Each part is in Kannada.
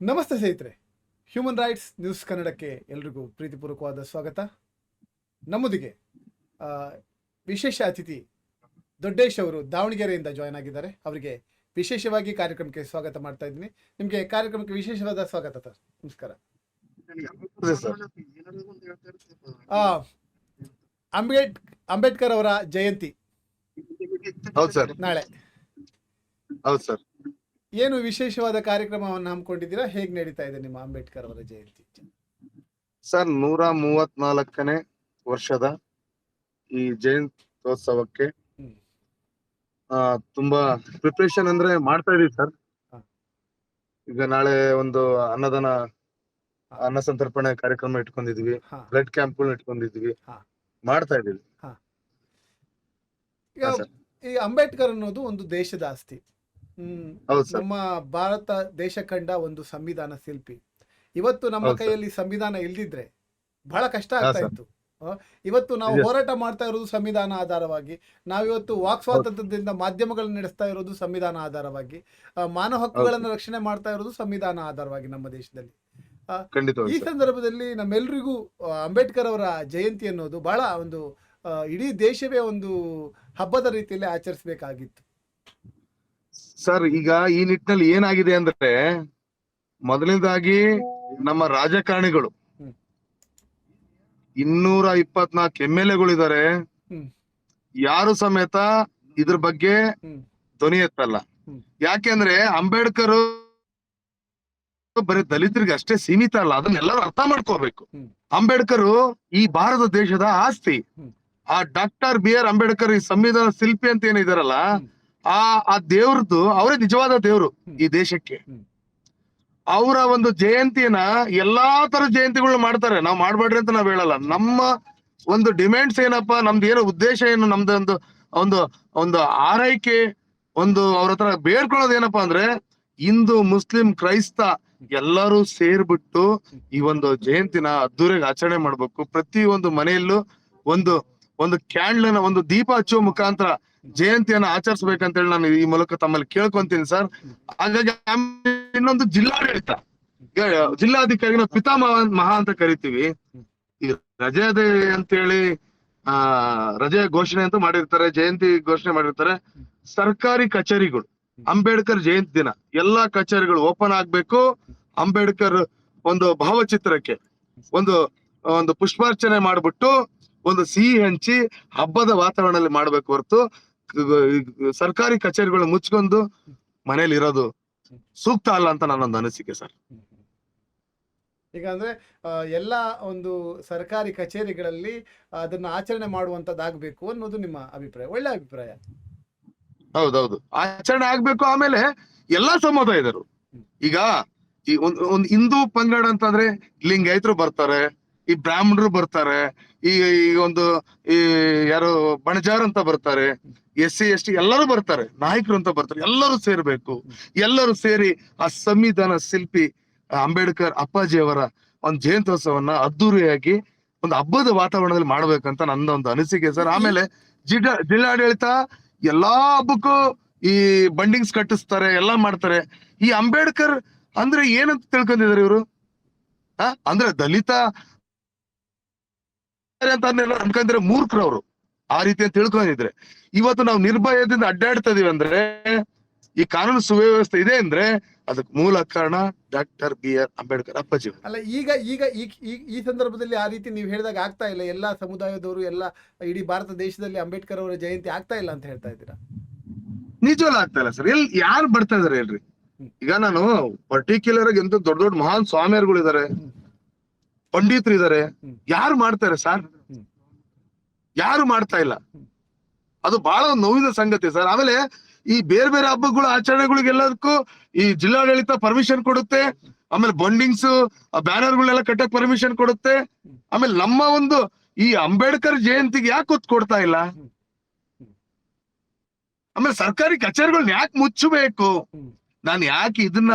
ನಮಸ್ತೆ ಸ್ನೇಹಿತರೆ. ಹ್ಯೂಮನ್ ರೈಟ್ಸ್ ನ್ಯೂಸ್ ಕನ್ನಡಕ್ಕೆ ಎಲ್ರಿಗೂ ಪ್ರೀತಿಪೂರ್ವಕವಾದ ಸ್ವಾಗತ. ನಮ್ಮೊಂದಿಗೆ ಆ, ವಿಶೇಷ ಅತಿಥಿ ದೊಡ್ಡೇಶ್ ಅವರು ದಾವಣಗೆರೆಯಿಂದ ಜಾಯ್ನ್ ಆಗಿದ್ದಾರೆ. ಅವರಿಗೆ ವಿಶೇಷವಾಗಿ ಕಾರ್ಯಕ್ರಮಕ್ಕೆ ಸ್ವಾಗತ ಮಾಡ್ತಾ ಇದ್ದೀನಿ. ನಿಮಗೆ ಕಾರ್ಯಕ್ರಮಕ್ಕೆ ವಿಶೇಷವಾದ ಸ್ವಾಗತ ಸರ್. ನಮಸ್ಕಾರ. ಅಂಬೇಡ್ ಅಂಬೇಡ್ಕರ್ ಅವರ ಜಯಂತಿ ಹೌದು ಸರ್. ನಾಳೆ. ಹೌದು ಸರ್. ಏನು ವಿಶೇಷವಾದ ಕಾರ್ಯಕ್ರಮವನ್ನು ಹಮ್ಮಿಕೊಂಡಿದ್ದೀರಾ? ಹೇಗೆ ನಡೀತಾ ಇದೆ ನಿಮ್ಮ ಅಂಬೇಡ್ಕರ್ ಅವರ ಜಯಂತಿ? ಸರ್ ನೂರ ಮೂವತ್ನಾಲ್ಕನೇ ವರ್ಷದ ಈ ಜಯಂತ್ಯೋತ್ಸವಕ್ಕೆ. ಆ ತುಂಬಾ ಪ್ರಿಪರೇಷನ್ ಅಂದ್ರೆ ಮಾಡ್ತಾ ಇದೀವಿ ಸರ್. ಈಗ ನಾಳೆ ಒಂದು ಅನ್ನದಾನ ಅನ್ನ ಸಂತರ್ಪಣೆ ಕಾರ್ಯಕ್ರಮ ಇಟ್ಕೊಂಡಿದ್ವಿ. ಹಾ. ಬ್ಲಡ್ ಕ್ಯಾಂಪ್ಗಳನ್ನ ಇಟ್ಕೊಂಡಿದ್ವಿ. ಹಾ. ಮಾಡ್ತಾ ಇದೀವಿ. ಈಗ ಹಾ, ಸರ್. ಈ ಅಂಬೇಡ್ಕರ್ ಅನ್ನೋದು ಒಂದು ದೇಶದ ಆಸ್ತಿ. ನಮ್ಮ ಭಾರತ ದೇಶ ಕಂಡ ಒಂದು ಸಂವಿಧಾನ ಶಿಲ್ಪಿ. ಇವತ್ತು ನಮ್ಮ ಕೈಯಲ್ಲಿ ಸಂವಿಧಾನ ಇಲ್ದಿದ್ರೆ ಬಹಳ ಕಷ್ಟ ಆಗ್ತಾ ಇತ್ತು. ಇವತ್ತು ನಾವು ಹೋರಾಟ ಮಾಡ್ತಾ ಇರೋದು ಸಂವಿಧಾನ ಆಧಾರವಾಗಿ ನಾವಿವತ್ತು ವಾಕ್ ಸ್ವಾತಂತ್ರ್ಯದಿಂದ ಮಾಧ್ಯಮಗಳನ್ನ ನಡೆಸ್ತಾ ಇರೋದು ಸಂವಿಧಾನ ಆಧಾರವಾಗಿ ಮಾನವ ಹಕ್ಕುಗಳನ್ನ ರಕ್ಷಣೆ ಮಾಡ್ತಾ ಇರೋದು ಸಂವಿಧಾನ ಆಧಾರವಾಗಿ ನಮ್ಮ ದೇಶದಲ್ಲಿ. ಈ ಸಂದರ್ಭದಲ್ಲಿ ನಮ್ಮೆಲ್ರಿಗೂ ಅಂಬೇಡ್ಕರ್ ಅವರ ಜಯಂತಿ ಅನ್ನೋದು ಬಹಳ ಒಂದು ಇಡೀ ದೇಶವೇ ಒಂದು ಹಬ್ಬದ ರೀತಿಯಲ್ಲಿ ಆಚರಿಸಬೇಕಾಗಿತ್ತು. ಸರ್ ಈಗ ಈ ನಿಟ್ಟಿನಲ್ಲಿ ಏನಾಗಿದೆ ಅಂದ್ರೆ ಮೊದಲನೇದಾಗಿ ನಮ್ಮ ರಾಜಕಾರಣಿಗಳು. ಇನ್ನೂರ ಇಪ್ಪತ್ನಾಲ್ಕು ಎಂ ಎಲ್ ಹ್ಮ್. ಯಾರು ಸಮೇತ ಇದ್ರ ಬಗ್ಗೆ. ಧ್ವನಿ ಎತ್ತಲ್ಲ. ಯಾಕೆಂದ್ರೆ ಅಂಬೇಡ್ಕರ್ ಬರೀ ದಲಿತರಿಗೆ ಅಷ್ಟೇ ಸೀಮಿತ ಅಲ್ಲ ಅದನ್ನೆಲ್ಲರೂ ಅರ್ಥ ಮಾಡ್ಕೋಬೇಕು ಅಂಬೇಡ್ಕರ್ ಈ ಭಾರತ ದೇಶದ ಆಸ್ತಿ ಆ ಡಾಕ್ಟರ್ ಬಿ ಆರ್ ಅಂಬೇಡ್ಕರ್ ಈ ಸಂವಿಧಾನ ಶಿಲ್ಪಿ ಅಂತ ಏನಿದಾರಲ್ಲ. ಆ ಆ ದೇವ್ರದ್ದು ಅವರೇ ನಿಜವಾದ ದೇವ್ರು ಈ ದೇಶಕ್ಕೆ. ಅವರ ಒಂದು ಜಯಂತಿನ ಎಲ್ಲಾ ತರ ಜಯಂತಿಗಳನ್ನ ಮಾಡ್ತಾರೆ. ನಾವು ಮಾಡ್ಬೇಡ್ರಿ ಅಂತ ನಾವ್ ಹೇಳಲ್ಲ. ನಮ್ಮ ಒಂದು ಡಿಮ್ಯಾಂಡ್ಸ್ ಏನಪ್ಪಾ ನಮ್ದು ಏನೋ ಉದ್ದೇಶ ಏನು ನಮ್ದು ಒಂದು ಒಂದು ಒಂದು ಆರೈಕೆ ಒಂದು ಅವ್ರ ಹತ್ರ ಬೇಡ್ಕೊಳ್ಳೋದು ಏನಪ್ಪಾ ಅಂದ್ರೆ ಹಿಂದೂ ಮುಸ್ಲಿಂ ಕ್ರೈಸ್ತ ಎಲ್ಲರೂ ಸೇರ್ಬಿಟ್ಟು ಈ ಒಂದು ಜಯಂತಿನ ಅದ್ದೂರಿಗೆ ಆಚರಣೆ ಮಾಡ್ಬೇಕು. ಪ್ರತಿ ಒಂದು ಮನೆಯಲ್ಲೂ ಒಂದು ಒಂದು ಕ್ಯಾಂಡ್ಲನ ಒಂದು ದೀಪ ಹಚ್ಚುವ ಮುಖಾಂತರ ಜಯಂತಿಯನ್ನ ಆಚರಿಸಬೇಕಂತೇಳಿ ನಾನು ಈ ಮೂಲಕ ತಮ್ಮಲ್ಲಿ ಕೇಳ್ಕೊಂತೀನಿ ಸರ್. ಹಾಗಾಗಿ ಇನ್ನೊಂದು ಜಿಲ್ಲಾಡಳಿತ. ಜಿಲ್ಲಾಧಿಕಾರಿ ಜಿಲ್ಲಾಧಿಕಾರಿನ ಪಿತಾಮಹ ಮಹಾ ಅಂತ ಕರಿತೀವಿ. ಈ ರಜೆ ಅಂತೇಳಿ, ಆ, ರಜೆ ಘೋಷಣೆ ಅಂತ ಮಾಡಿರ್ತಾರೆ, ಜಯಂತಿ ಘೋಷಣೆ ಮಾಡಿರ್ತಾರೆ. ಸರ್ಕಾರಿ ಕಚೇರಿಗಳು, ಅಂಬೇಡ್ಕರ್ ಜಯಂತಿ ದಿನ, ಎಲ್ಲಾ ಕಚೇರಿಗಳು ಓಪನ್ ಆಗ್ಬೇಕು. ಅಂಬೇಡ್ಕರ್ ಒಂದು ಭಾವಚಿತ್ರಕ್ಕೆ, ಒಂದು ಒಂದು ಪುಷ್ಪಾರ್ಚನೆ ಮಾಡ್ಬಿಟ್ಟು, ಒಂದು ಸಿಹಿ ಹಂಚಿ, ಹಬ್ಬದ ವಾತಾವರಣದಲ್ಲಿ ಮಾಡ್ಬೇಕು ಹೊರತು. ಸರ್ಕಾರಿ ಕಚೇರಿಗಳು ಮುಚ್ಕೊಂಡು ಮನೇಲಿ ಇರೋದು ಸೂಕ್ತ ಅಲ್ಲ ಅಂತ ನನ್ನೊಂದು ಅನಿಸಿಕೆ ಸರ್. ಈಗ ಅಂದ್ರೆ ಎಲ್ಲ ಒಂದು ಸರ್ಕಾರಿ ಕಚೇರಿಗಳಲ್ಲಿ ಅದನ್ನ ಆಚರಣೆ ಮಾಡುವಂತದ್ದಾಗಬೇಕು ಅನ್ನೋದು ನಿಮ್ಮ ಅಭಿಪ್ರಾಯ ಒಳ್ಳೆ ಅಭಿಪ್ರಾಯ. ಹೌದೌದು. ಆಚರಣೆ ಆಗ್ಬೇಕು ಆಮೇಲೆ ಎಲ್ಲಾ ಸಮುದಾಯದರು ಈಗ ಈ ಒಂದ್ ಒಂದ್ ಹಿಂದೂ ಪಂಗಡ ಅಂತಂದ್ರೆ ಲಿಂಗಾಯತರು ಬರ್ತಾರೆ ಈ ಬ್ರಾಹ್ಮಣರು ಬರ್ತಾರೆ, ಈ ಒಂದು, ಈ ಯಾರು ಬಣಜಾರ್ ಅಂತ ಬರ್ತಾರೆ, ಎಸ್ ಸಿ, ಎಸ್ ಟಿ ಎಲ್ಲರೂ ಬರ್ತಾರೆ, ನಾಯಕರು ಅಂತ ಬರ್ತಾರೆ, ಎಲ್ಲರೂ ಸೇರ್ಬೇಕು. ಎಲ್ಲರೂ ಸೇರಿ ಆ ಸಂವಿಧಾನ ಶಿಲ್ಪಿ ಅಂಬೇಡ್ಕರ್ ಅಪ್ಪಾಜಿ ಅವರ ಒಂದು ಜಯಂತ್ಯೋತ್ಸವನ್ನ ಅದ್ದೂರಿಯಾಗಿ ಒಂದು ಹಬ್ಬದ ವಾತಾವರಣದಲ್ಲಿ ಮಾಡ್ಬೇಕಂತ ನನ್ನ ಒಂದು ಅನಿಸಿಕೆ ಸರ್. ಆಮೇಲೆ ಜಿಲ್ಲಾ ಜಿಲ್ಲಾಡಳಿತ ಎಲ್ಲಾ ಹಬ್ಬಕ್ಕೂ ಈ ಬಂಡಿಂಗ್ಸ್ ಕಟ್ಟಿಸ್ತಾರೆ, ಎಲ್ಲಾ ಮಾಡ್ತಾರೆ. ಈ ಅಂಬೇಡ್ಕರ್ ಅಂದ್ರೆ ಏನಂತ ತಿಳ್ಕೊಂಡಿದ್ದಾರೆ ಇವರು? ಅಂದ್ರೆ ದಲಿತ ಅಂತ ಅನ್ಕೊಂಡಿದ್ರೆ ಅವರು ಆ ರೀತಿ ಅಂತ ತಿಳ್ಕೊಂಡಿದ್ರೆ. ಇವತ್ತು ನಾವು ನಿರ್ಭಯದಿಂದ ಅಡ್ಡಾಡ್ತಾ ಇದೀವಿ ಅಂದ್ರೆ ಈ ಕಾನೂನು ಸುವ್ಯವಸ್ಥೆ ಇದೆ ಅಂದ್ರೆ ಅದಕ್ಕೆ ಮೂಲ ಕಾರಣ ಡಾಕ್ಟರ್ ಬಿ ಆರ್ ಅಂಬೇಡ್ಕರ್ ಅಪ್ಪಾಜಿ. ಅಲ್ಲ ಈಗ ಈಗ ಈ ಸಂದರ್ಭದಲ್ಲಿ ಆ ರೀತಿ ನೀವು ಹೇಳಿದಾಗ ಆಗ್ತಾ ಇಲ್ಲ. ಎಲ್ಲಾ ಸಮುದಾಯದವರು ಎಲ್ಲ ಇಡೀ ಭಾರತ ದೇಶದಲ್ಲಿ ಅಂಬೇಡ್ಕರ್ ಅವರ ಜಯಂತಿ ಆಗ್ತಾ ಇಲ್ಲ ಅಂತ ಹೇಳ್ತಾ ಇದ್ದೀರಾ? ನಿಜವಲ್ಲ ಆಗ್ತಾ ಇಲ್ಲ ಸರ್. ಎಲ್ ಯಾರು ಬರ್ತಾ ಇದಾರೆ ಹೇಳ್ರಿ? ಈಗ ನಾನು ಪರ್ಟಿಕ್ಯುಲರ್ ಆಗಿ ಎಂತ ದೊಡ್ಡ ದೊಡ್ಡ ಮಹಾನ್ ಸ್ವಾಮಿಯರ್ಗಳು ಇದಾರೆ. ಪಂಡಿತರು ಇದಾರೆ ಯಾರು ಮಾಡ್ತಾರೆ ಸರ್. ಯಾರು ಮಾಡ್ತಾ ಇಲ್ಲ ಅದು ಬಹಳ ನೋವಿನ ಸಂಗತಿ ಸರ್ ಆಮೇಲೆ ಈ ಬೇರೆ ಬೇರೆ ಹಬ್ಬಗಳು ಆಚರಣೆಗಳಿಗೆಲ್ಲದಕ್ಕೂ ಈ ಜಿಲ್ಲಾಡಳಿತ ಪರ್ಮಿಷನ್ ಕೊಡುತ್ತೆ ಆಮೇಲೆ ಬಂಡಿಂಗ್ಸ್ ಬ್ಯಾನರ್ಗಳನ್ನೆಲ್ಲ ಕಟ್ಟಕ್ ಪರ್ಮಿಷನ್ ಕೊಡುತ್ತೆ ಆಮೇಲೆ ನಮ್ಮ ಒಂದು ಈ ಅಂಬೇಡ್ಕರ್ ಜಯಂತಿಗೆ ಯಾಕೆ ಒತ್ತು ಕೊಡ್ತಾ ಇಲ್ಲ. ಆಮೇಲೆ ಸರ್ಕಾರಿ ಕಚೇರಿಗಳನ್ನ ಯಾಕೆ ಮುಚ್ಚಬೇಕು. ನಾನು ಯಾಕೆ ಇದನ್ನ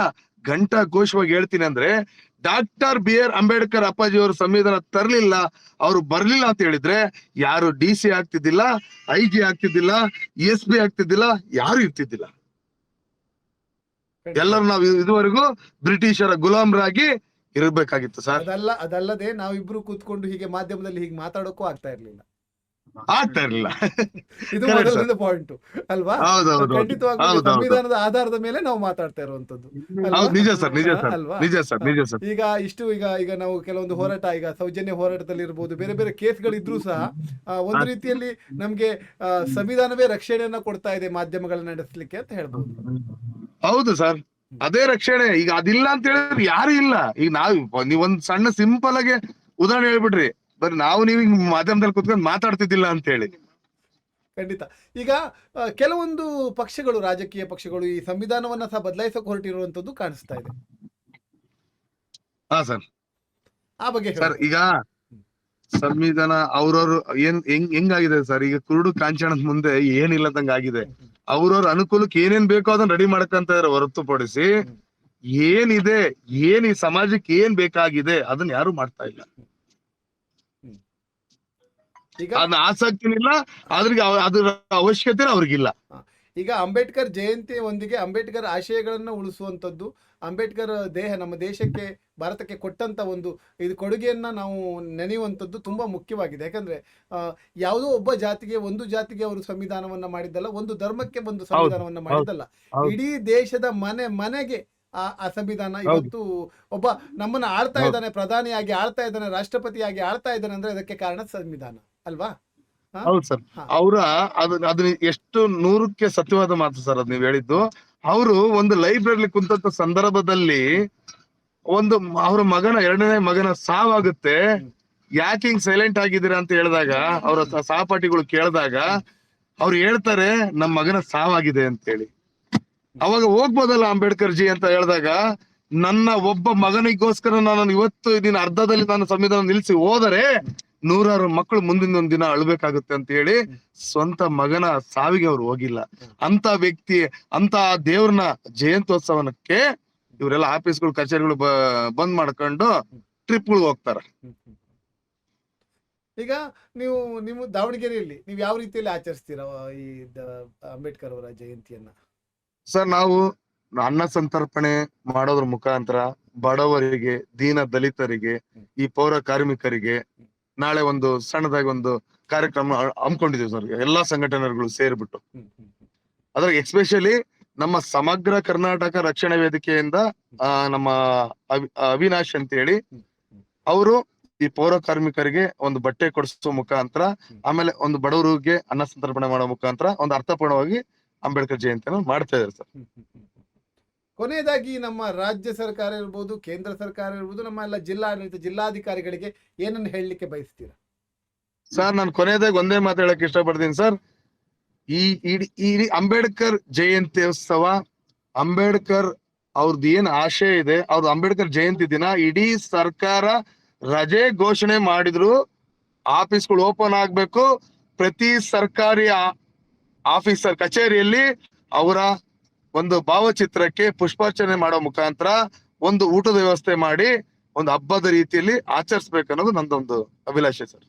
ಘಂಟಾ ಘೋಷವಾಗಿ ಹೇಳ್ತೀನಿ ಅಂದ್ರೆ ಡಾಕ್ಟರ್ ಬಿ ಆರ್ ಅಂಬೇಡ್ಕರ್ ಅಪ್ಪಾಜಿ ಅವರು ಸಂವಿಧಾನ ತರಲಿಲ್ಲ ಅವರು ಬರ್ಲಿಲ್ಲ ಅಂತ ಹೇಳಿದ್ರೆ ಯಾರು ಡಿ ಸಿ ಆಗ್ತಿದ್ದಿಲ್ಲ ಐ ಜಿ ಆಗ್ತಿದ್ದಿಲ್ಲ ಎಸ್ ಬಿ ಆಗ್ತಿದ್ದಿಲ್ಲ ಯಾರು ಇರ್ತಿದ್ದಿಲ್ಲ. ಎಲ್ಲರೂ ನಾವು ಇದುವರೆಗೂ ಬ್ರಿಟಿಷರ ಗುಲಾಮರಾಗಿ ಇರಬೇಕಾಗಿತ್ತು ಸರ್. ಅದಲ್ಲ ಅದಲ್ಲದೆ ನಾವಿಬ್ರು ಕೂತ್ಕೊಂಡು ಹೀಗೆ ಮಾಧ್ಯಮದಲ್ಲಿ ಹೀಗೆ ಮಾತಾಡೋಕ್ಕೂ ಆಗ್ತಾ ಇರ್ಲಿಲ್ಲ. ಆಗ್ತಾ ಇರ್ಲಿಲ್ಲ ಇದು. ಮೊದಲನೇ ಪಾಯಿಂಟ್ ಅಲ್ವಾ? ಖಂಡಿತವಾಗಿ. ಸಂವಿಧಾನದ ಆಧಾರದ ಮೇಲೆ ನಾವು ಮಾತಾಡ್ತಾ ಇರುವಂತದ್ದು ನಿಜ ಸರ್ ನಿಜ ಸರ್ ಅಲ್ವಾ? ನಿಜ ಸರ್ ನಿಜ ಸರ್ ಈಗ ಇಷ್ಟು ಈಗ ಈಗ ನಾವು ಕೆಲವೊಂದು ಹೋರಾಟ ಈಗ ಸೌಜನ್ಯ ಹೋರಾಟದಲ್ಲಿ ಇರ್ಬೋದು ಬೇರೆ ಬೇರೆ ಕೇಸ್ಗಳಿದ್ರೂ ಸಹ ಒಂದು ರೀತಿಯಲ್ಲಿ ನಮ್ಗೆ ಸಂವಿಧಾನವೇ ರಕ್ಷಣೆಯನ್ನ ಕೊಡ್ತಾ ಇದೆ ಮಾಧ್ಯಮಗಳನ್ನ ನಡೆಸಲಿಕ್ಕೆ ಅಂತ ಹೇಳ್ಬೋದು. ಹೌದು ಸರ್ ಅದೇ ರಕ್ಷಣೆ. ಈಗ ಅದಿಲ್ಲ ಅಂತ ಹೇಳಿದ್ರೆ ಯಾರು ಇಲ್ಲ? ಈಗ ನಾವ್ ನೀವ್ ಒಂದ್ ಸಣ್ಣ ಸಿಂಪಲ್ ಆಗಿ ಉದಾಹರಣೆ ಹೇಳ್ಬಿಡ್ರಿ. ಬರೀ ನಾವು ನೀವು ಹಿಂಗ್ ಮಾಧ್ಯಮದಲ್ಲಿ ಕುತ್ಕೊಂಡು ಮಾತಾಡ್ತಿದ್ದಿಲ್ಲ ಅಂತ ಹೇಳಿ. ಖಂಡಿತ. ಈಗ ಆ, ಕೆಲವೊಂದು ಪಕ್ಷಗಳು ರಾಜಕೀಯ ಪಕ್ಷಗಳು ಈ ಸಂವಿಧಾನವನ್ನ ಸಹ ಬದಲಾಯಿಸಕ್ಕೆ ಹೊರಟಿರುವಂತದ್ದು ಕಾಣಿಸ್ತಾ ಇದೆ. ಹಾ ಸರ್. ಆ ಬಗ್ಗೆ ಸರ್ ಈಗ ಸಂವಿಧಾನ ಅವ್ರವ್ರು ಏನ್ ಹೆಂಗ್ ಹೆಂಗಾಗಿದೆ ಸರ್? ಈಗ ಕುರುಡು ಕಾಂಚಾಣದ ಮುಂದೆ ಏನಿಲ್ಲದಂಗ ಆಗಿದೆ. ಅವ್ರವ್ರ ಅನುಕೂಲಕ್ಕೆ ಏನೇನ್ ಬೇಕೋ ಅದನ್ನ ರೆಡಿ ಮಾಡಕಂತ ಇದಾರೆ ಹೊರತುಪಡಿಸಿ ಏನಿದೆ ಏನ್ ಈ ಸಮಾಜಕ್ಕೆ ಏನ್ ಬೇಕಾಗಿದೆ ಅದನ್ನ ಯಾರು ಮಾಡ್ತಾ ಇಲ್ಲ. ಈಗ ಆಸಕ್ತಿನಿಲ್ಲ ಅದ್ರಿಗೆ ಅದ್ರ ಅವಶ್ಯಕತೆ ಅವ್ರಿಗಿಲ್ಲ. ಈಗ ಅಂಬೇಡ್ಕರ್ ಜಯಂತಿ ಒಂದಿಗೆ ಅಂಬೇಡ್ಕರ್ ಆಶಯಗಳನ್ನು ಉಳಿಸುವಂತದ್ದು ಅಂಬೇಡ್ಕರ್ ದೇಹ ನಮ್ಮ ದೇಶಕ್ಕೆ ಭಾರತಕ್ಕೆ ಕೊಟ್ಟಂತ ಒಂದು ಇದು ಕೊಡುಗೆಯನ್ನ ನಾವು ನೆನೆಯುವಂಥದ್ದು ತುಂಬಾ ಮುಖ್ಯವಾಗಿದೆ. ಯಾಕಂದ್ರೆ ಯಾವುದೋ ಒಬ್ಬ ಜಾತಿಗೆ ಒಂದು ಜಾತಿಗೆ ಅವರು ಸಂವಿಧಾನವನ್ನ ಮಾಡಿದ್ದಲ್ಲ ಒಂದು ಧರ್ಮಕ್ಕೆ ಒಂದು ಸಂವಿಧಾನವನ್ನ ಮಾಡಿದ್ದಲ್ಲ. ಇಡೀ ದೇಶದ ಮನೆ ಮನೆಗೆ ಆ ಆ ಸಂವಿಧಾನ ಇವತ್ತು ಒಬ್ಬ ನಮ್ಮನ್ನ ಆಳ್ತಾ. ಇದ್ದಾನೆ ಪ್ರಧಾನಿಯಾಗಿ ಆಳ್ತಾ ಇದ್ದಾನೆ ರಾಷ್ಟ್ರಪತಿಯಾಗಿ ಆಳ್ತಾ ಇದ್ದಾನೆ ಅಂದ್ರೆ ಅದಕ್ಕೆ ಕಾರಣ ಸಂವಿಧಾನ. ಅಲ್ವಾ? ಹೌದು ಸರ್. ಅವರ ಅವ್ರ ಅದ್ ಅದನ್ನ ಎಷ್ಟು ನೂರಕ್ಕೆ ಸತ್ಯವಾದ ಮಾತು ಸರ್ ಅದ್ ನೀವ್ ಹೇಳಿದ್ದು. ಅವರು ಒಂದು ಲೈಬ್ರರಿ ಕುಂತ ಸಂದರ್ಭದಲ್ಲಿ ಒಂದು ಅವ್ರ ಮಗನ ಎರಡನೇ ಮಗನ ಸಾವಾಗುತ್ತೆ. ಯಾಕೆ ಹಿಂಗ್ ಸೈಲೆಂಟ್ ಆಗಿದ್ದೀರಾ ಅಂತ ಹೇಳಿದಾಗ ಅವ್ರ ಸಹಪಾಠಿಗಳು ಕೇಳಿದಾಗ ಅವ್ರು ಹೇಳ್ತಾರೆ ನಮ್ಮ ಮಗನ ಸಾವಾಗಿದೆ ಅಂತ ಹೇಳಿ ಅವಾಗ ಹೋಗ್ಬೋದಲ್ಲ ಅಂಬೇಡ್ಕರ್ ಜಿ ಅಂತ ಹೇಳಿದಾಗ ನನ್ನ ಒಬ್ಬ ಮಗನಿಗೋಸ್ಕರ ನಾನು ಇವತ್ತು ಇದನ್ನ ಅರ್ಧದಲ್ಲಿ ನಾನು ಸಂವಿಧಾನ ನಿಲ್ಸಿ ಹೋದರೆ ನೂರಾರು ಮಕ್ಕಳು ಮುಂದಿನ ಒಂದ್ ದಿನ ಅಳ್ಬೇಕಾಗುತ್ತೆ ಅಂತ ಹೇಳಿ ಸ್ವಂತ ಮಗನ ಸಾವಿಗೆ ಅವ್ರು ಹೋಗಿಲ್ಲ. ಅಂತ ವ್ಯಕ್ತಿ ಅಂತ ದೇವ್ರನ್ನ ಜಯಂತ್ಯೋತ್ಸವನಕ್ಕೆ ಇವರೆಲ್ಲ ಆಫೀಸ್ಗಳು ಕಚೇರಿಗಳು ಬಂದ್ ಮಾಡ್ಕೊಂಡು ಟ್ರಿಪ್ ಹೋಗ್ತಾರ. ಹ್ಮ್, ಹ್ಮ್. ಈಗ ನೀವು ನಿಮ್ಮ ದಾವಣಗೆರೆಯಲ್ಲಿ ನೀವು ಯಾವ ರೀತಿಯಲ್ಲಿ ಆಚರಿಸ್ತೀರಾ ಈ ಅಂಬೇಡ್ಕರ್ ಅವರ ಜಯಂತಿಯನ್ನ? ಸರ್ ನಾವು ಅನ್ನ ಸಂತರ್ಪಣೆ ಮಾಡೋದ್ರ ಮುಖಾಂತರ ಬಡವರಿಗೆ ದೀನ ದಲಿತರಿಗೆ ಈ ಪೌರ ಕಾರ್ಮಿಕರಿಗೆ ನಾಳೆ ಒಂದು ಸಣ್ಣದಾಗಿ ಒಂದು ಕಾರ್ಯಕ್ರಮ ಹಮ್ಮಿಕೊಂಡಿದ್ದೀವಿ ಸರ್ ಎಲ್ಲಾ ಸಂಘಟನೆಗಳು ಸೇರ್ಬಿಟ್ಟು. ಅದ್ರಾಗ ಎಸ್ಪೆಷಲಿ ನಮ್ಮ ಸಮಗ್ರ ಕರ್ನಾಟಕ ರಕ್ಷಣಾ ವೇದಿಕೆಯಿಂದ ಆ, ನಮ್ಮ ಅವಿ- ಅವಿನಾಶ್ ಅಂತ ಹೇಳಿ. ಅವರು ಈ ಪೌರ ಕಾರ್ಮಿಕರಿಗೆ ಒಂದು ಬಟ್ಟೆ ಕೊಡಿಸುವ ಮುಖಾಂತರ ಆಮೇಲೆ ಒಂದು ಬಡವರಿಗೆ ಅನ್ನ ಸಂತರ್ಪಣೆ ಮಾಡೋ ಮುಖಾಂತರ ಒಂದು ಅರ್ಥಪೂರ್ಣವಾಗಿ ಅಂಬೇಡ್ಕರ್ ಜಯಂತಿಯನ್ನು ಮಾಡ್ತಾ ಇದ್ದಾರೆ ಸರ್. ಕೊನೆಯದಾಗಿ ನಮ್ಮ ರಾಜ್ಯ ಸರ್ಕಾರ ಇರ್ಬೋದು, ಕೇಂದ್ರ ಸರ್ಕಾರ ಇರ್ಬೋದು, ನಮ್ಮ ಎಲ್ಲ ಜಿಲ್ಲಾಡಳಿತ, ಜಿಲ್ಲಾಧಿಕಾರಿಗಳಿಗೆ ಏನನ್ನು ಹೇಳಲಿಕ್ಕೆ ಬಯಸ್ತೀರಾ? ಸರ್, ನಾನು ಕೊನೆಯದಾಗಿ ಒಂದೇ ಮಾತು ಹೇಳಕ್ ಇಷ್ಟಪಡ್ತೀನಿ ಸರ್. ಈ ಇಡೀ ಅಂಬೇಡ್ಕರ್ ಜಯಂತ್ಯೋತ್ಸವ, ಅಂಬೇಡ್ಕರ್ ಅವ್ರದ್ದು ಏನ್ ಆಶಯ ಇದೆ ಅವ್ರದ್ದು ಅಂಬೇಡ್ಕರ್ ಜಯಂತಿ ದಿನ ಇಡೀ ಸರ್ಕಾರ ರಜೆ ಘೋಷಣೆ ಮಾಡಿದ್ರು, ಆಫೀಸ್ಗಳು ಓಪನ್ ಆಗ್ಬೇಕು, ಪ್ರತಿ ಸರ್ಕಾರಿ ಆಫೀಸರ್, ಕಚೇರಿಯಲ್ಲಿ ಅವರ ಒಂದು ಭಾವಚಿತ್ರಕ್ಕೆ ಪುಷ್ಪಾರ್ಚನೆ ಮಾಡೋ ಮುಖಾಂತರ ಒಂದು ಊಟದ ವ್ಯವಸ್ಥೆ ಮಾಡಿ ಒಂದು ಹಬ್ಬದ ರೀತಿಯಲ್ಲಿ ಆಚರಿಸ್ಬೇಕು ಅನ್ನೋದು ನಂದೊಂದು ಅಭಿಲಾಷೆ ಸರ್.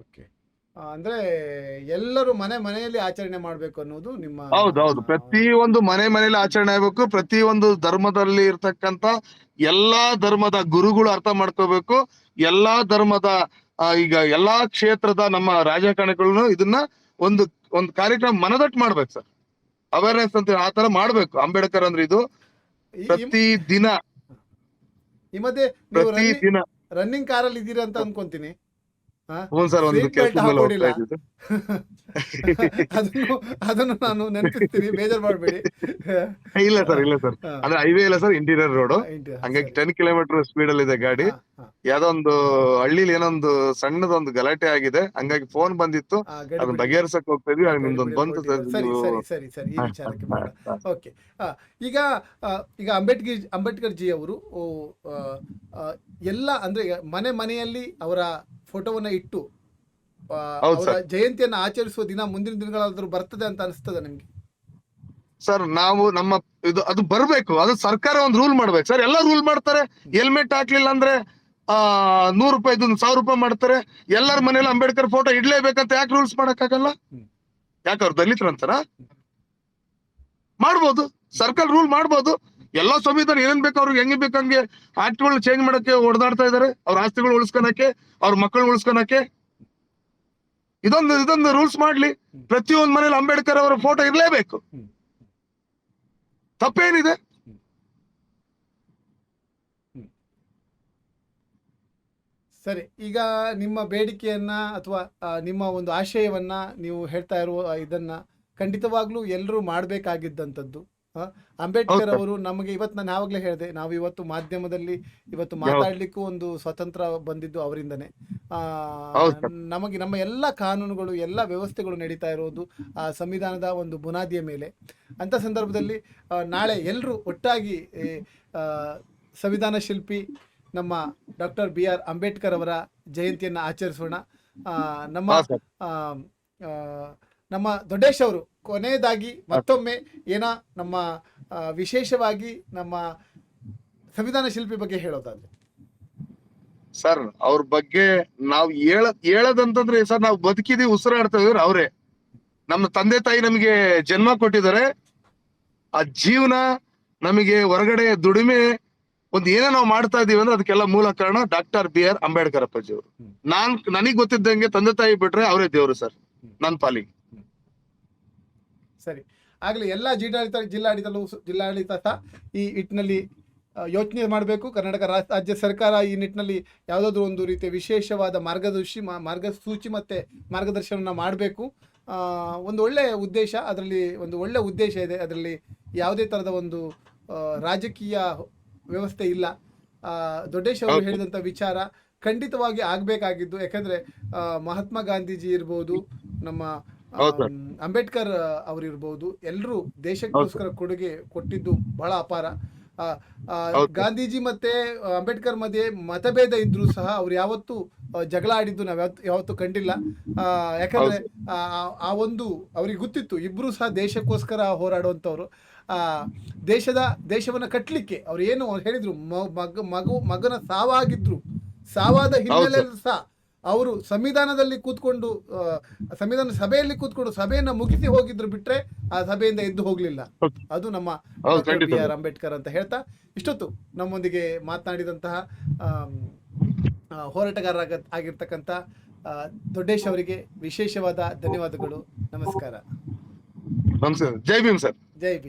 ಓಕೆ. ಅಂದ್ರೆ ಎಲ್ಲರೂ ಮನೆ ಮನೆಯಲ್ಲಿ ಆಚರಣೆ ಮಾಡ್ಬೇಕು ಅನ್ನೋದು ನಿಮ್ಮ ಹೌದೌದು ಪ್ರತಿ ಒಂದು ಮನೆ ಮನೆಯಲ್ಲಿ ಆಚರಣೆ ಆಗ್ಬೇಕು. ಪ್ರತಿ ಒಂದು ಧರ್ಮದಲ್ಲಿ ಇರ್ತಕ್ಕಂತ ಎಲ್ಲಾ ಧರ್ಮದ ಗುರುಗಳು ಅರ್ಥ ಮಾಡ್ಕೋಬೇಕು. ಎಲ್ಲಾ ಧರ್ಮದ ಈಗ ಎಲ್ಲಾ ಕ್ಷೇತ್ರದ ನಮ್ಮ ರಾಜಕಾರಣಿಗಳನ್ನು ಇದನ್ನ ಒಂದು ಒಂದು ಕಾರ್ಯಕ್ರಮ ಮನದಟ್ಟು ಮಾಡ್ಬೇಕು ಸರ್. ಅವೇರ್ನೆಸ್ ಅಂತ ಆ ತರ ಮಾಡ್ಬೇಕು. ಅಂಬೇಡ್ಕರ್ ಅಂದ್ರೆ ಇದು ಪ್ರತಿ ದಿನ. ಈ ಮಧ್ಯೆ ಪ್ರತಿ ದಿನ. ರನ್ನಿಂಗ್ ಕಾರಲ್ಲಿ ಇದ್ದೀರಾ ಅಂತ ಅನ್ಕೊಂತೀನಿ? ಹ್ಞೂ ಸರ್ ಒಂದು ಅದನ್ನು ನಾನು ನೆನಪಿಸ್ತೀನಿ ಬೇಜಾರ್ ಮಾಡಬೇಡಿ. ಇಲ್ಲ ಸರ್ ಇಲ್ಲ ಸರ್. ಅಂದ್ರೆ ಹೈವೇ ಇಲ್ಲ ಸರ್ ಇಂಟೀರಿಯರ್ ರೋಡ್ ಹಂಗಾಗಿ ಟೆನ್ ಕಿಲೋಮೀಟರ್ ಸ್ಪೀಡ್ ಅಲ್ಲಿ ಇದೆ ಗಾಡಿ ಯಾವ್ದೋ ಒಂದು ಹಳ್ಳಿಲಿ ಏನೊಂದು ಸಣ್ಣದೊಂದು ಗಲಾಟೆ ಆಗಿದೆ. ಹಂಗಾಗಿ ಫೋನ್ ಬಂದಿತ್ತು. ಅದನ್ನ ಬಗೆಹರಿಸಕ್ ಹೋಗ್ತಾ ಇದ್ವಿ. ನಿಮ್ದೊಂದು ಬಂತು ಸರ್ ಸರಿ ಈ ವಿಚಾರಕ್ಕೆ. ಓಕೆ. ಈಗ ಈಗ ಅಂಬೇಡ್ಕರ್ ಅಂಬೇಡ್ಕರ್ ಜಿ ಅವರು ಎಲ್ಲ ಅಂದ್ರೆ ಮನೆ ಮನೆಯಲ್ಲಿ ಅವರ ಫೋಟೋವನ್ನ ಇಟ್ಟು ಅವರ ಜಯಂತಿಯನ್ನ ಆಚರಿಸುವ ದಿನ ಮುಂದಿನ ದಿನಗಳಾದ್ರೂ ಬರ್ತದೆ ಅಂತ ಅನಿಸ್ತದೆ ನಿಮ್ಗೆ? ಸರ್ ನಾವು ನಮ್ಮ ಇದು ಅದು ಬರ್ಬೇಕು. ಅದು ಸರ್ಕಾರ ಒಂದು ರೂಲ್ ಮಾಡ್ಬೇಕು. ಸರ್ ಎಲ್ಲ ರೂಲ್ ಮಾಡ್ತಾರೆ. ಹೆಲ್ಮೆಟ್ ಹಾಕ್ಲಿಲ್ಲ ಅಂದ್ರೆ ಆ ನೂರು ರೂಪಾಯಿ ಸಾವಿರ ರೂಪಾಯಿ ಮಾಡ್ತಾರೆ. ಎಲ್ಲರ ಮನೇಲಿ ಅಂಬೇಡ್ಕರ್ ಫೋಟೋ ಇಡ್ಲೇಬೇಕಂತ ಯಾಕೆ ರೂಲ್ಸ್ ಮಾಡಕ್ಕಾಗಲ್ಲ. ಯಾಕೆ ಅವ್ರು ದಲಿತರಂತಾರ ಮಾಡ್ಬೋದು. ಸರ್ಕಲ್ ರೂಲ್ ಮಾಡ್ಬೋದು. ಎಲ್ಲಾ ಸಂವಿಧಾನ ಏನೇನ್ ಬೇಕು ಅವ್ರಿಗೆ ಹೆಂಗೆ ಬೇಕಂಗೆ ಆಕ್ಟ್ಗಳು ಚೇಂಜ್ ಮಾಡಕ್ಕೆ ಓಡಾಡ್ತಾ ಇದಾರೆ. ಅವ್ರ ಆಸ್ತಿಗಳು ಉಳಿಸ್ಕೊಳಕ್ಕೆ, ಅವ್ರ ಮಕ್ಕಳು ಉಳಿಸ್ಕೊಳಕ್ಕೆ. ಇದೊಂದು ಇದೊಂದು ರೂಲ್ಸ್ ಮಾಡ್ಲಿ. ಪ್ರತಿಯೊಂದ್ ಮನೇಲಿ ಅಂಬೇಡ್ಕರ್ ಅವರ ಫೋಟೋ ಇರ್ಲೇಬೇಕು. ತಪ್ಪೇನಿದೆ? ಸರಿ, ಈಗ ನಿಮ್ಮ ಬೇಡಿಕೆಯನ್ನ ಅಥವಾ ನಿಮ್ಮ ಒಂದು ಆಶಯವನ್ನ ನೀವು ಹೇಳ್ತಾ ಇರುವ ಇದನ್ನ ಖಂಡಿತವಾಗ್ಲೂ ಎಲ್ಲರೂ ಮಾಡಬೇಕಾಗಿದ್ದಂಥದ್ದು ಅಂಬೇಡ್ಕರ್ ಅವರು ನಮಗೆ ಇವತ್ತು ನಾನು ಯಾವಾಗಲೇ ಹೇಳಿದೆ ನಾವು ಇವತ್ತು ಮಾಧ್ಯಮದಲ್ಲಿ ಇವತ್ತು ಮಾತಾಡ್ಲಿಕ್ಕೂ ಒಂದು ಸ್ವತಂತ್ರ ಬಂದಿದ್ದು ಅವರಿಂದನೇ. ಆ, ನಮಗೆ ನಮ್ಮ ಎಲ್ಲ ಕಾನೂನುಗಳು ಎಲ್ಲ ವ್ಯವಸ್ಥೆಗಳು ನಡೀತಾ ಇರೋದು ಆ ಸಂವಿಧಾನದ ಒಂದು ಬುನಾದಿಯ ಮೇಲೆ. ಅಂತ ಸಂದರ್ಭದಲ್ಲಿ ನಾಳೆ ಎಲ್ಲರೂ ಒಟ್ಟಾಗಿ ಆ, ಸಂವಿಧಾನ ಶಿಲ್ಪಿ ನಮ್ಮ ಡಾಕ್ಟರ್ ಬಿ ಆರ್ ಅಂಬೇಡ್ಕರ್ ಅವರ ಜಯಂತಿಯನ್ನು ಆಚರಿಸೋಣ. ಆ, ನಮ್ಮ ಆ, ನಮ್ಮ ದೊಡ್ಡೇಶ್ ಅವರು ಕೊನೆಯದಾಗಿ ಮತ್ತೊಮ್ಮೆ ಏನ ನಮ್ಮ ವಿಶೇಷವಾಗಿ ನಮ್ಮ ಸಂವಿಧಾನ ಶಿಲ್ಪಿ ಬಗ್ಗೆ ಹೇಳೋದಾದ್ರೆ. ಸರ್ ಅವ್ರ ಬಗ್ಗೆ ನಾವು ಹೇಳ ಹೇಳದಂತಂದ್ರೆ ಸರ್ ನಾವು ಬದುಕಿದೀವಿ ಉಸಿರಾಡ್ತಾ ಇದ್ರು ಅವರೇ. ನಮ್ಮ ತಂದೆ ತಾಯಿ ನಮಗೆ ಜನ್ಮ ಕೊಟ್ಟಿದ್ದಾರೆ. ಆ ಜೀವನ ನಮಗೆ ಹೊರಗಡೆ ದುಡಿಮೆ ಒಂದ್ ಏನೇ ನಾವು ಮಾಡ್ತಾ ಇದೀವಿ ಅಂದ್ರೆ ಅದಕ್ಕೆಲ್ಲ ಮೂಲ ಕಾರಣ ಡಾಕ್ಟರ್ ಬಿ ಆರ್ ಅಂಬೇಡ್ಕರ್ ಅಪ್ಪಾಜಿ ಅವರು. ನಾನ್ ನನಗ್ ಗೊತ್ತಿದ್ದಂಗೆ ತಂದೆ ತಾಯಿ ಬಿಟ್ರೆ ಅವರೇ ದೇವ್ರು ಸರ್ ನನ್ ಪಾಲಿಗೆ. ಸರಿ. ಆಗಲಿ ಎಲ್ಲ ಜಿಲ್ಲಾಡಳಿತ ಜಿಲ್ಲಾಡಳಿತ ಜಿಲ್ಲಾಡಳಿತ ಸಹ ಈ ನಿಟ್ಟಿನಲ್ಲಿ ಯೋಚನೆ ಮಾಡಬೇಕು. ಕರ್ನಾಟಕ ರಾಜ್ಯ ಸರ್ಕಾರ ಈ ನಿಟ್ಟಿನಲ್ಲಿ ಯಾವುದಾದ್ರೂ ಒಂದು ರೀತಿಯ ವಿಶೇಷವಾದ ಮಾರ್ಗದರ್ಶಿ ಮಾ- ಮಾರ್ಗಸೂಚಿ ಮತ್ತು ಮಾರ್ಗದರ್ಶನ ಮಾಡಬೇಕು. ಒಂದು ಒಳ್ಳೆಯ ಉದ್ದೇಶ ಅದರಲ್ಲಿ ಒಂದು ಒಳ್ಳೆ ಉದ್ದೇಶ ಇದೆ. ಅದರಲ್ಲಿ ಯಾವುದೇ ಥರದ ಒಂದು ರಾಜಕೀಯ ವ್ಯವಸ್ಥೆ ಇಲ್ಲ. ದೊಡ್ಡೇಶ್ ಅವರು. ಹೇಳಿದಂಥ ವಿಚಾರ ಖಂಡಿತವಾಗಿ ಆಗಬೇಕಾಗಿದ್ದು ಯಾಕಂದರೆ ಮಹಾತ್ಮ ಗಾಂಧೀಜಿ ಇರ್ಬೋದು ನಮ್ಮ ಅಂಬೇಡ್ಕರ್ ಅವರಿರ್ಬೋದು. ಎಲ್ಲರೂ ದೇಶಕ್ಕೋಸ್ಕರ ಕೊಡುಗೆ ಕೊಟ್ಟಿದ್ದು ಬಹಳ ಅಪಾರ. ಗಾಂಧೀಜಿ ಮತ್ತೆ ಅಂಬೇಡ್ಕರ್ ಮಧ್ಯೆ ಮತಭೇದ ಇದ್ರು ಸಹ ಅವ್ರು ಯಾವತ್ತು ಜಗಳ ಆಡಿದ್ದು ನಾವು ಯಾವತ್ತು ಕಂಡಿಲ್ಲ. ಆ, ಯಾಕಂದ್ರೆ ಆ, ಒಂದು ಅವ್ರಿಗೆ ಗೊತ್ತಿತ್ತು ಇಬ್ರು ಸಹ ದೇಶಕ್ಕೋಸ್ಕರ ಹೋರಾಡುವಂತವ್ರು ಆ ದೇಶದ ದೇಶವನ್ನ ಕಟ್ಲಿಕ್ಕೆ ಅವ್ರು ಏನು ಅವ್ರು ಹೇಳಿದ್ರು ಮಗ ಮಗು ಮಗನ ಸಾವಾಗಿದ್ರು. ಸಾವಾದ ಹಿನ್ನೆಲೆಯಲ್ಲಿ ಸಹ ಅವರು ಸಂವಿಧಾನದಲ್ಲಿ ಕೂತ್ಕೊಂಡು ಸಂವಿಧಾನ ಸಭೆಯಲ್ಲಿ ಕೂತ್ಕೊಂಡು ಸಭೆಯನ್ನ ಮುಗಿಸಿ ಹೋಗಿದ್ರು ಬಿಟ್ರೆ ಆ ಸಭೆಯಿಂದ ಎದ್ದು ಹೋಗ್ಲಿಲ್ಲ. ಅದು ನಮ್ಮ ಬಿ ಆರ್ ಅಂಬೇಡ್ಕರ್ ಅಂತ ಹೇಳ್ತಾ ಇಷ್ಟೊತ್ತು ನಮ್ಮೊಂದಿಗೆ ಮಾತನಾಡಿದಂತಹ ಹೋರಾಟಗಾರ ಆಗಿರ್ತಕ್ಕಂಥ ದೊಡ್ಡೇಶ್ ಅವರಿಗೆ ವಿಶೇಷವಾದ ಧನ್ಯವಾದಗಳು. ನಮಸ್ಕಾರ. ನಮಸ್ಕಾರ. ಜೈ ಭೀಮ್ ಸರ್. ಜೈ ಭೀಮ್.